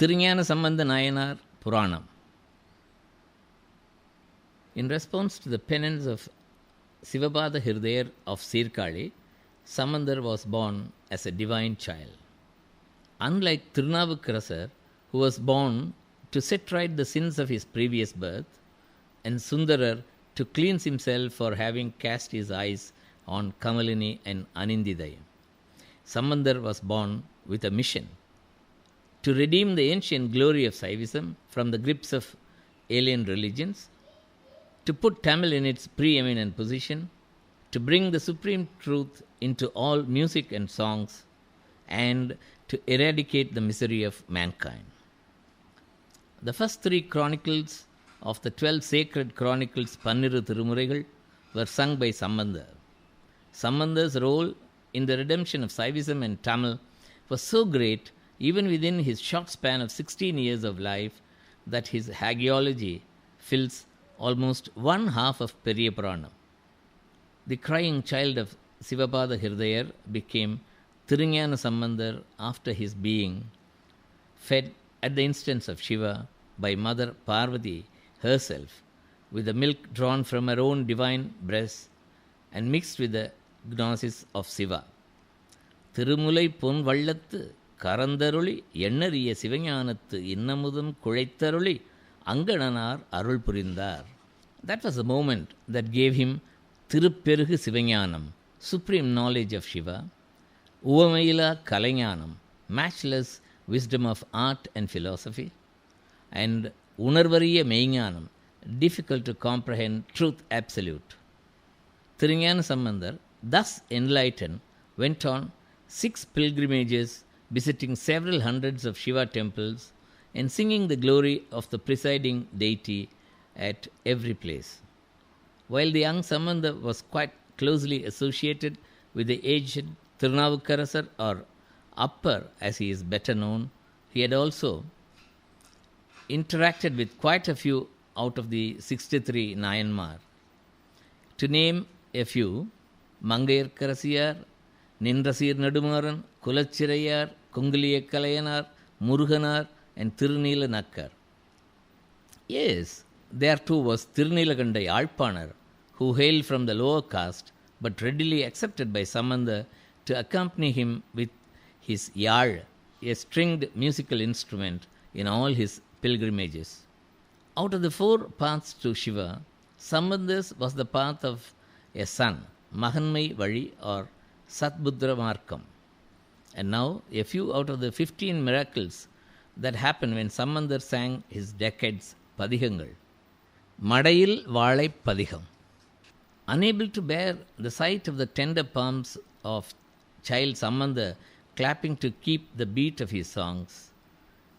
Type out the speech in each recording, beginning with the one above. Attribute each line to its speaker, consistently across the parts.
Speaker 1: Sambandha Nayanar Puranam. In response to the penance of Sivapada Hirdayar of Sirkali, Samandar was born as a divine child. Unlike Tirunavukarasar, who was born to set right the sins of his previous birth, and Sundarar to cleanse himself for having cast his eyes on Kamalini and Anindidayam. Samandar was born with a mission to redeem the ancient glory of Saivism from the grips of alien religions, to put Tamil in its preeminent position, to bring the supreme truth into all music and songs, and to eradicate the misery of mankind. The first three chronicles of the twelve sacred chronicles Panniru were sung by Sambandar. Sambandar's role in the redemption of Saivism and Tamil was so great, even within his short span of 16 years of life, that his hagiology fills almost one half of Periyapuranam. The crying child of Sivapada Hirdayar became Thirungyana Sambandar after his being fed at the instance of Shiva by Mother Parvati herself with the milk drawn from her own divine breast and mixed with the gnosis of Siva. திருமுலை பொன் வள்ளத்து கரந்தருளி எண்ணறிய சிவஞானத்து இன்னமுதும் குழைத்தருளி அங்கணனார் அருள் புரிந்தார் That was the moment that gave him திருப்பெருகு Sivagnanam supreme knowledge of Shiva, உவமையிலா Kalaignanam matchless wisdom of art and philosophy, and உணர்வறிய மெய்ஞானம் difficult to comprehend truth absolute. Thirungyana Sambandar, thus enlightened, went on six pilgrimages, visiting several hundreds of Shiva temples and singing the glory of the presiding deity at every place. While the young Samanda was quite closely associated with the aged Tirunavukkarasar or Upper as he is better known, he had also interacted with quite a few out of the 63 Nayanmar. To name a few, Mangayar Karasiyar, Nindrasir Nadumaran, Kulachirayar, Kungaliya Muruganar, and Tirunila Yes, there too was Tirunilagandai Alpanar, who hailed from the lower caste but readily accepted by Samanda to accompany him with his yar, a stringed musical instrument, in all his pilgrimages. Out of the four paths to Shiva, Sambandas was the path of a son, Mahanmai Vali or Satbudra Markam. And now, a few out of the 15 miracles that happened when Sambandar sang his decades Padihangal. Madayil Valai Padiham. Unable to bear the sight of the tender palms of child Sambandar clapping to keep the beat of his songs,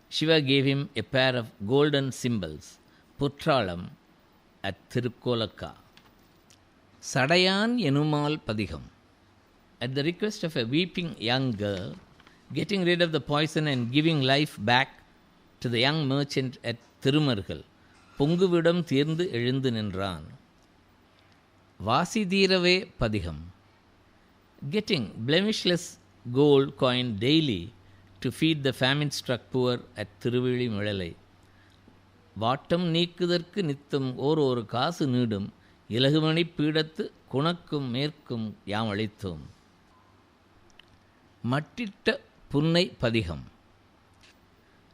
Speaker 1: Shiva gave him a pair of golden cymbals, Putralam, at Tirukkolakka. Sadayan Enumal Padiham. At the request of a weeping young girl, getting rid of the poison and giving life back to the young merchant at Tirumargal, பொங்குவிடம் தீர்ந்து எழுந்து நின்றான் வாசி தீரவே பதிகம் getting blemishless gold coin daily to feed the famine struck poor at திருவிழி Mizhalai வாட்டம் நீக்குதற்கு நித்தம் ஓர் ஒரு காசு நீடும் இலகுமணி பீடத்து குணக்கும் மேற்கும் யாம் அளித்தோம் மட்டிட்ட புன்னை பதிகம்.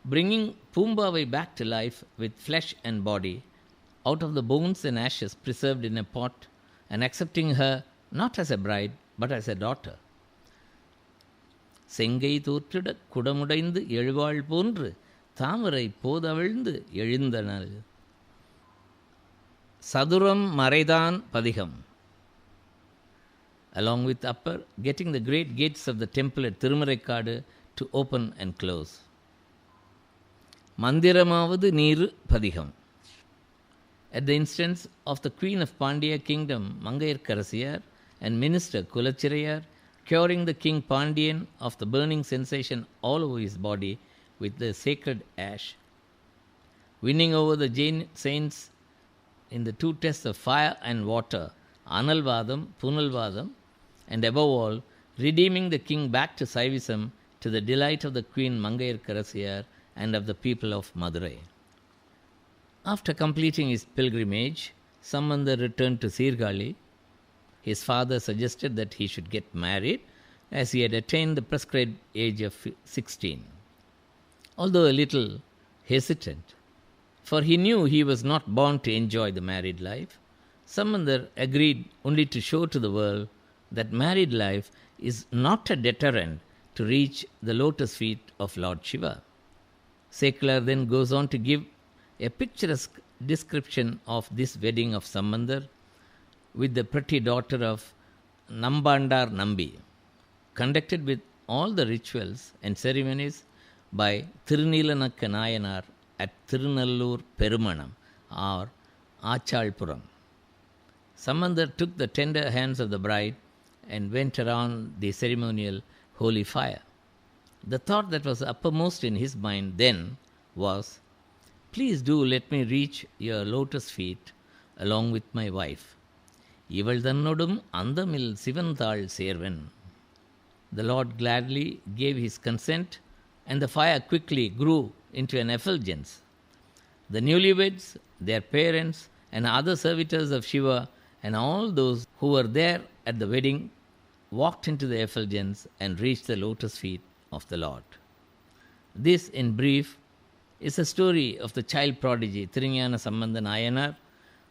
Speaker 1: Bringing Poompavai back to life with flesh and body out of the bones and ashes preserved in a pot and accepting her not as a bride but as a daughter செங்கை தோற்றிட குடமுடைந்து எழுவாள் போன்று தாமரை போதவிழ்ந்து எழுந்தனள். சதுரம் மறைதான் பதிகம். along with upper, getting the great gates of the temple at Tirumarekadu to open and close. Mandiramavadu Neeru Padiham. At the instance of the Queen of Pandya Kingdom, Mangayar Karasiyar, and Minister Kulachirayar, curing the King Pandian of the burning sensation all over his body with the sacred ash, winning over the Jain saints in the two tests of fire and water, Analvadam, Punalvadam, and above all, redeeming the king back to Saivism to the delight of the Queen Mangayar Karasiyar and of the people of Madurai. After completing his pilgrimage, Sambandar returned to Sirgali. His father suggested that he should get married as he had attained the prescribed age of 16. Although a little hesitant, for he knew he was not born to enjoy the married life, Sambandar agreed only to show to the world that married life is not a deterrent to reach the lotus feet of Lord Shiva. Seklar then goes on to give a picturesque description of this wedding of Sambandar with the pretty daughter of Nambandar Nambi, conducted with all the rituals and ceremonies by Thiruneelanakka Nayanar at Tirunallur Perumanam or Achalpuram. Sambandar took the tender hands of the bride and went around the ceremonial holy fire. The thought that was uppermost in his mind then was, Please do let me reach your lotus feet along with my wife. இவள் தன்னொடும் அந்தமில் சிவன்தாள் சேர்வன் The Lord gladly gave his consent, and the fire quickly grew into an effulgence. The newlyweds, their parents, and other servitors of Shiva, and all those who were there at the wedding walked into the effulgence and reached the lotus feet of the Lord. This, in brief, is a story of the child prodigy Thirinyana Sambandha Nayanar,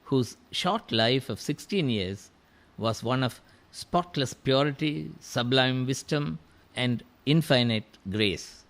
Speaker 1: whose short life of 16 years was one of spotless purity, sublime wisdom, and infinite grace.